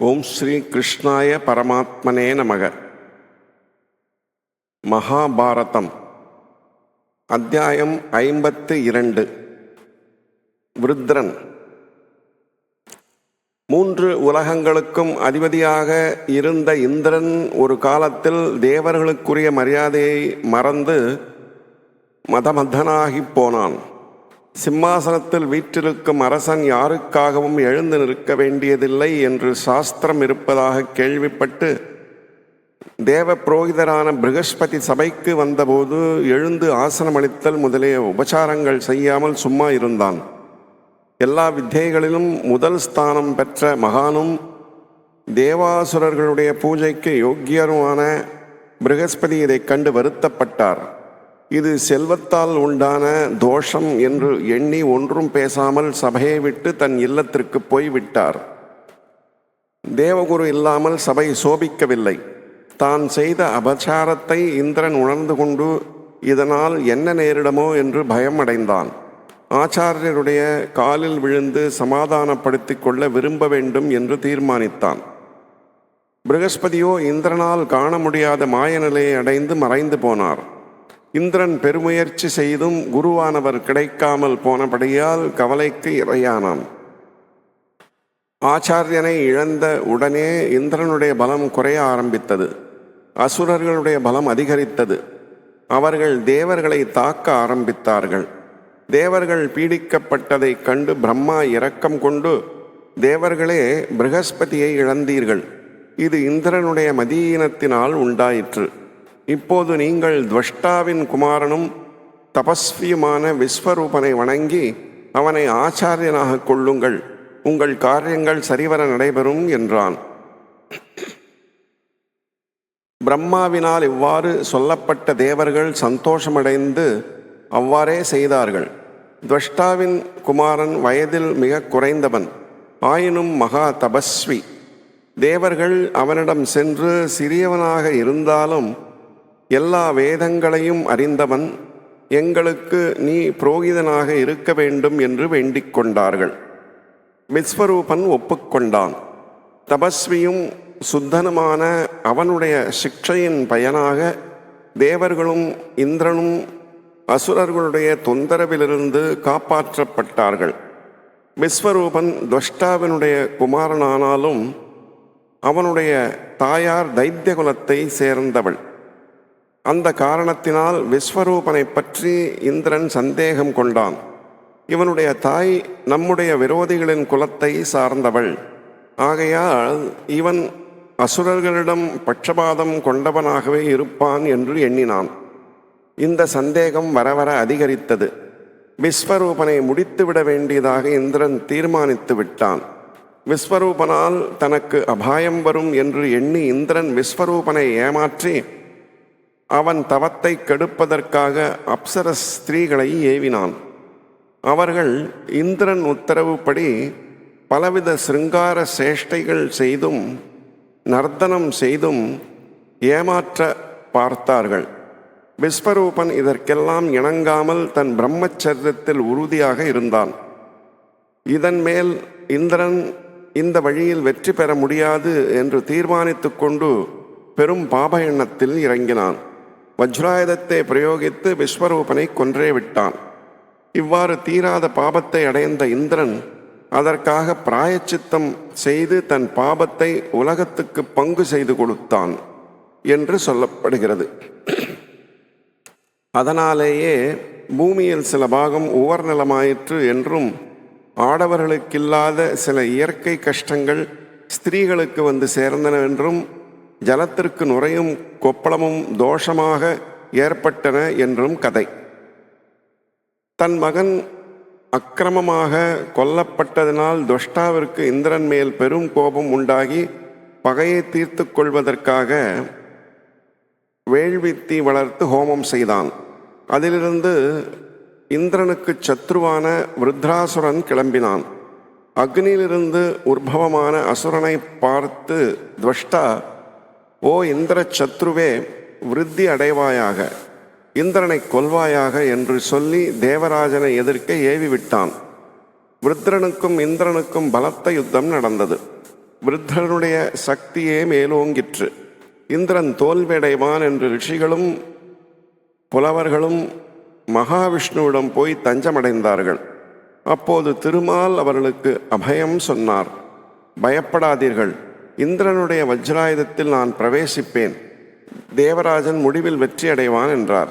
ஓம் ஸ்ரீ கிருஷ்ணாய பரமாத்மனே நமக. மகாபாரதம். அத்தியாயம் ஐம்பத்து இரண்டு. விருத்ரன். மூன்று உலகங்களுக்கும் அதிபதியாக இருந்த இந்திரன் ஒரு காலத்தில் தேவர்களுக்குரிய மரியாதையை மறந்து மதமதனாகிப் போனான். சிம்மாசனத்தில் வீற்றிருக்கும் அரசன் யாருக்காகவும் எழுந்து நிற்க வேண்டியதில்லை என்று சாஸ்திரம் இருப்பதாக கேள்விப்பட்டு தேவ புரோகிதரான பிருகஸ்பதி சபைக்கு வந்தபோது எழுந்து ஆசனமளித்தல் முதலிய உபசாரங்கள் செய்யாமல் சும்மா இருந்தான். எல்லா வித்தைகளிலும் முதல் ஸ்தானம் பெற்ற மகானும் தேவாசுரர்களுடைய பூஜைக்கு யோக்கியருமான பிருகஸ்பதி இதைக் கண்டு வருத்தப்பட்டார். இது செல்வத்தால் உண்டான தோஷம் என்று எண்ணி ஒன்றும் பேசாமல் சபையை விட்டு தன் இல்லத்திற்கு போய்விட்டார் தேவகுரு இல்லாமல் சபை சோபிக்கவில்லை. தான் செய்த அபச்சாரத்தை இந்திரன் உணர்ந்து கொண்டு இதனால் என்ன நேரிடமோ என்று பயம் அடைந்தான் ஆச்சாரியருடைய காலில் விழுந்து சமாதானப்படுத்திக் கொள்ள விரும்ப வேண்டும் என்று தீர்மானித்தான். பிருகஸ்பதியோ இந்திரனால் காண முடியாத மாயநிலையை அடைந்து மறைந்து போனார். இந்திரன் பெருமுயற்சி செய்தும் குருவானவர் கிடைக்காமல் போனபடியால் கவலைக்கு இரையானான். ஆச்சாரியனை இழந்த உடனே இந்திரனுடைய பலம் குறைய ஆரம்பித்தது. அசுரர்களுடைய பலம் அதிகரித்தது. அவர்கள் தேவர்களை தாக்க ஆரம்பித்தார்கள். தேவர்கள் பீடிக்கப்பட்டதைக் கண்டு பிரம்மா இரக்கம் கொண்டு தேவர்களே பிரகஸ்பதியை இழந்தீர்கள். இது இந்திரனுடைய மதீனத்தினால் உண்டாயிற்று. இப்போது நீங்கள் துவஷ்டாவின் குமாரனும் தபஸ்வியுமான விஸ்வரூபனை வணங்கி அவனை ஆச்சாரியனாக கொள்ளுங்கள். உங்கள் காரியங்கள் சரிவர நடைபெறும் என்றான். பிரம்மாவினால் இவ்வாறு சொல்லப்பட்ட தேவர்கள் சந்தோஷமடைந்து அவ்வாறே செய்தார்கள். துவஷ்டாவின் குமாரன் வயதில் மிக குறைந்தவன். ஆயினும் மகா தபஸ்வி. தேவர்கள் அவனிடம் சென்று சிறியவனாக இருந்தாலும் எல்லா வேதங்களையும் அறிந்தவன் எங்களுக்கு நீ புரோகிதனாக இருக்க வேண்டும் என்று வேண்டிக் கொண்டார்கள். விஸ்வரூபன் ஒப்புக்கொண்டான். தபஸ்வியும் சுத்தனுமான அவனுடைய சிக்ஷையின் பயனாக தேவர்களும் இந்திரனும் அசுரர்களுடைய தொந்தரவிலிருந்து காப்பாற்றப்பட்டார்கள். விஸ்வரூபன் துவஷ்டாவினுடைய குமாரனானாலும் அவனுடைய தாயார் தைத்திய குலத்தை சேர்ந்தவள். அந்த காரணத்தினால் விஸ்வரூபனை பற்றி இந்திரன் சந்தேகம் கொண்டான். இவனுடைய தாய் நம்முடைய விரோதிகளின் குலத்தை சார்ந்தவள். ஆகையால் இவன் அசுரர்களிடம் பட்சபாதம் கொண்டவனாகவே இருப்பான் என்று எண்ணினான். இந்த சந்தேகம் வர வர அதிகரித்தது. விஸ்வரூபனை முடித்துவிட வேண்டியதாக இந்திரன் தீர்மானித்து விட்டான். விஸ்வரூபனால் தனக்கு அபாயம் வரும் என்று எண்ணி இந்திரன் விஸ்வரூபனை ஏமாற்றி அவன் தவத்தை கெடுப்பதற்காக அப்சர ஸ்திரீகளை ஏவினான். அவர்கள் இந்திரன் உத்தரவுப்படி பலவித சிருங்கார சேஷ்டைகள் செய்தும் நர்த்தனம் செய்தும் ஏமாற்ற பார்த்தார்கள். விஸ்வரூபன் இதற்கெல்லாம் இணங்காமல் தன் பிரம்மச்சரியத்தில் உறுதியாக இருந்தான். இதன் மேல் இந்திரன் இந்த வழியில் வெற்றி பெற முடியாது என்று தீர்மானித்து கொண்டு பெரும் பாப எண்ணத்தில் இறங்கினான். வஜ்ராயுதத்தை பிரயோகித்து விஸ்வரூபனை கொன்றே விட்டான். இவ்வாறு தீராத பாபத்தை அடைந்த இந்திரன் அதற்காக பிராயச்சித்தம் செய்து தன் பாபத்தை உலகத்துக்கு பங்கு செய்து கொடுத்தான் என்று சொல்லப்படுகிறது. அதனாலேயே பூமியில் சில பாகம் உவர் நிலமாயிற்று என்றும் ஆடவர்களுக்கில்லாத சில இயற்கை கஷ்டங்கள் ஸ்திரீகளுக்கு வந்து சேர்ந்தன என்றும் ஜலத்திற்கு நுரையும் கொப்பளமும் தோஷமாக ஏற்பட்டன என்றும் கதை. தன் மகன் அக்கிரமமாக கொல்லப்பட்டதினால் துஷ்டாவிற்கு இந்திரன் மேல் பெரும் கோபம் உண்டாகி பகையை தீர்த்து கொள்வதற்காக வேள்வித்தி வளர்த்து ஹோமம் செய்தான். அதிலிருந்து இந்திரனுக்கு சத்ருவான விருத்ராசுரன் கிளம்பினான். அக்னியிலிருந்து உற்பவமான அசுரனை பார்த்து துவஷ்டா ஓ இந்திர சத்ருவே விருத்தி அடைவாயாக இந்திரனை கொல்வாயாக என்று சொல்லி தேவராஜனை எதிர்க்க ஏவி விட்டான் விருத்ரனுக்கும் இந்திரனுக்கும் பலத்த யுத்தம் நடந்தது. விருத்தனுடைய சக்தியே மேலோங்கிற்று. இந்திரன் தோல்வியடைவான் என்று ரிஷிகளும் புலவர்களும் மகாவிஷ்ணுவிடம் போய் தஞ்சமடைந்தார்கள். அப்போது திருமால் அவர்களுக்கு அபயம் சொன்னார். பயப்படாதீர்கள். இந்திரனுடைய வஜ்ராயுதத்தில் நான் பிரவேசிப்பேன். தேவராஜன் முடிவில் வெற்றி அடைவான் என்றார்.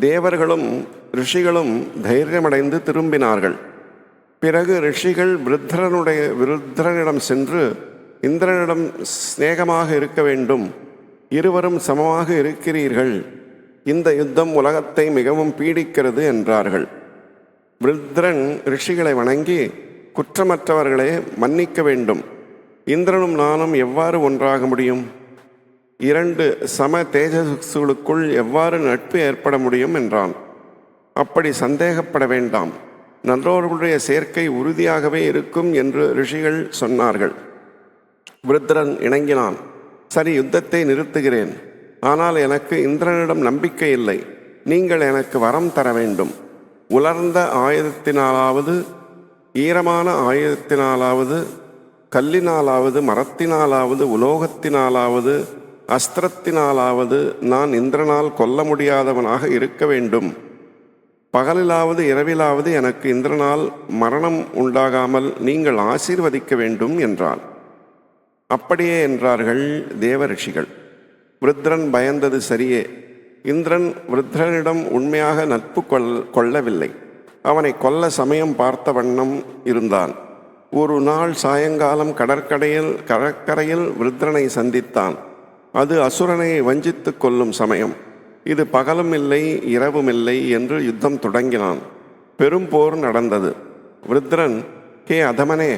தேவர்களும் ரிஷிகளும் தைரியமடைந்து திரும்பினார்கள். பிறகு ரிஷிகள் விருத்தரனுடைய விருத்தரனிடம் சென்று இந்திரனிடம் சிநேகமாக இருக்க வேண்டும். இருவரும் சமமாக இருக்கிறீர்கள். இந்த யுத்தம் உலகத்தை மிகவும் பீடிக்கிறது என்றார்கள். விருத்ரன் ரிஷிகளை வணங்கி குற்றமற்றவர்களே மன்னிக்க வேண்டும். இந்திரனும் நானும் எவ்வாறு ஒன்றாக முடியும்? இரண்டு சம தேஜசுகளுக்குள் எவ்வாறு நட்பு ஏற்பட முடியும் என்றான். அப்படி சந்தேகப்பட வேண்டாம். நல்லோர்களுடைய சேர்க்கை உறுதியாகவே இருக்கும் என்று ரிஷிகள் சொன்னார்கள். விருத்ரன் இணங்கினான். சரி யுத்தத்தை நிறுத்துகிறேன். ஆனால் எனக்கு இந்திரனிடம் நம்பிக்கை இல்லை. நீங்கள் எனக்கு வரம் தர வேண்டும். உலர்ந்த ஆயுதத்தினாலாவது ஈரமான ஆயுதத்தினாலாவது கல்லினாலாவது மரத்தினாலாவது உலோகத்தினாலாவது அஸ்திரத்தினாலாவது நான் இந்திரனால் கொல்ல முடியாதவனாக இருக்க வேண்டும். பகலிலாவது இரவிலாவது எனக்கு இந்திரனால் மரணம் உண்டாகாமல் நீங்கள் ஆசீர்வதிக்க வேண்டும் என்றான் அப்படியே என்றார்கள் தேவரிஷிகள். விருத்ரன் பயந்தது சரியே. இந்திரன் விருத்ரனிடம் உண்மையாக நட்பு கொள் கொள்ளவில்லை. அவனை கொல்ல சமயம் பார்த்த வண்ணம் இருந்தான். ஒரு நாள் சாயங்காலம் கடற்கரையில் கடற்கரையில் விருத்ரனை சந்தித்தான். அது அசுரனை வஞ்சித்து கொள்ளும் சமயம். இது பகலும் இல்லை இரவும் இல்லை என்று யுத்தம் தொடங்கினான். பெரும் போர் நடந்தது. விருத்ரன் கே அதமனே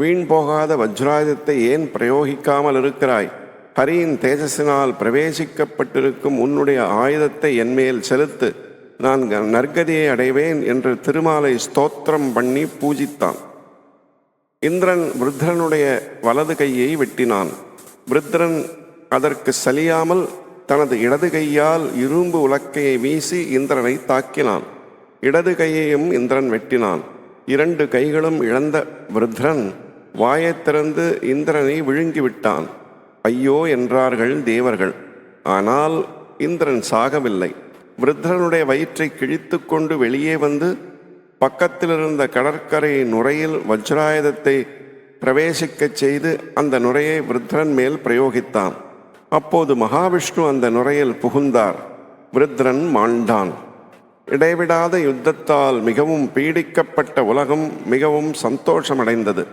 வீண் போகாத வஜ்ராயுதத்தை ஏன் பிரயோகிக்காமல் இருக்கிறாய்? ஹரியின் தேஜஸினால் பிரவேசிக்கப்பட்டிருக்கும் உன்னுடைய ஆயுதத்தை என்மேல் செலுத்து. நான் நற்கதியை அடைவேன் என்று திருமாலை ஸ்தோத்திரம் பண்ணி பூஜித்தான். இந்திரன் விருத்ரனுடைய வலது கையை வெட்டினான். விருத்ரன் அதற்கு சலியாமல் தனது இடது கையால் இரும்பு உலக்கையை வீசி இந்திரனை தாக்கினான். இடது கையையும் இந்திரன் வெட்டினான். இரண்டு கைகளும் இழந்த விருத்ரன் வாயைத் திறந்து இந்திரனை விழுங்கிவிட்டான். ஐயோ என்றார்கள் தேவர்கள். ஆனால் இந்திரன் சாகவில்லை. விருத்ரனுடைய வயிற்றை கிழித்து கொண்டு வெளியே வந்து பக்கத்தில் இருந்த கடற்கரை நுரையில் வஜ்ராயுதத்தை பிரவேசிக்கச் செய்து அந்த நுரையை விருத்ரன் மேல் பிரயோகித்தான். அப்போது மகாவிஷ்ணு அந்த நுரையில் புகுந்தார். விருத்ரன் மாண்டான். இடைவிடாத யுத்தத்தால் மிகவும் பீடிக்கப்பட்ட உலகம் மிகவும் சந்தோஷமடைந்தது.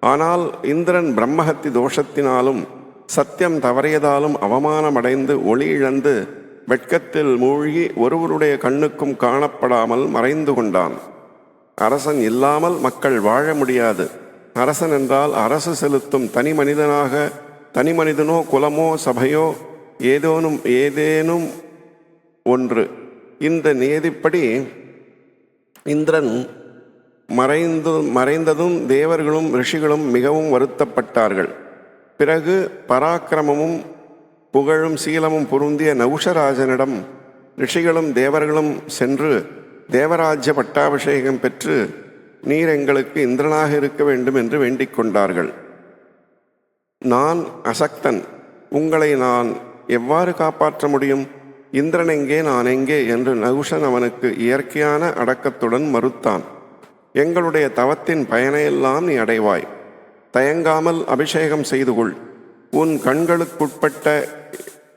ஆனால் இந்திரன் பிரம்மஹத்தி தோஷத்தினாலும் சத்தியம் தவறியதாலும் அவமானமடைந்து ஒளி இழந்து வெட்கத்தில் மூழ்கி ஒருவருடைய கண்ணுக்கும் காணப்படாமல் மறைந்து கொண்டான். அரசன் இல்லாமல் மக்கள் வாழ முடியாது. அரசன் என்றால் அரசு செலுத்தும் தனி மனிதனாக தனி மனிதனோ குலமோ சபையோ ஏதோனும் ஏதேனும் ஒன்று. இந்த நியதிப்படி இந்திரன் மறைந்து மறைந்ததும் தேவர்களும் ரிஷிகளும் மிகவும் வருத்தப்பட்டார்கள். பிறகு பராக்கிரமமும் புகழும் சீலமும் பொருந்திய நவுஷராஜனிடம் ரிஷிகளும் தேவர்களும் சென்று தேவராஜ்ய பட்டாபிஷேகம் பெற்று நீர் எங்களுக்கு இந்திரனாக இருக்க வேண்டும் என்று வேண்டிக் கொண்டார்கள் நான் அசக்தன். உங்களை நான் எவ்வாறு காப்பாற்ற முடியும்? இந்திரன் எங்கே நான் எங்கே என்று நகுஷன் அவனுக்கு இயற்கையான அடக்கத்துடன் மறுத்தான். எங்களுடைய தவத்தின் பயனையெல்லாம் நீ அடைவாய். தயங்காமல் அபிஷேகம் செய்து கொள். உன் கண்களுக்குட்பட்ட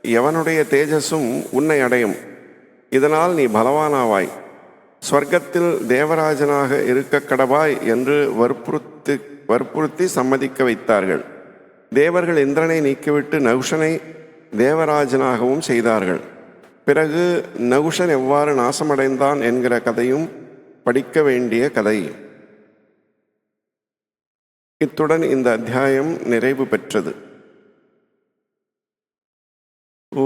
எவனுடைய தேஜஸும் உன்னை அடையும். இதனால் நீ பலவானாவாய். ஸ்வர்க்கத்தில் தேவராஜனாக இருக்க கடவாய் என்று வற்புறுத்தி வற்புறுத்தி சம்மதிக்க வைத்தார்கள். தேவர்கள் இந்திரனை நீக்கிவிட்டு நகுஷனை தேவராஜனாகவும் செய்தார்கள். பிறகு நகுஷன் எவ்வாறு நாசமடைந்தான் என்கிற கதையும் படிக்க வேண்டிய கதை. இத்துடன் இந்த அத்தியாயம் நிறைவு பெற்றது. ஓ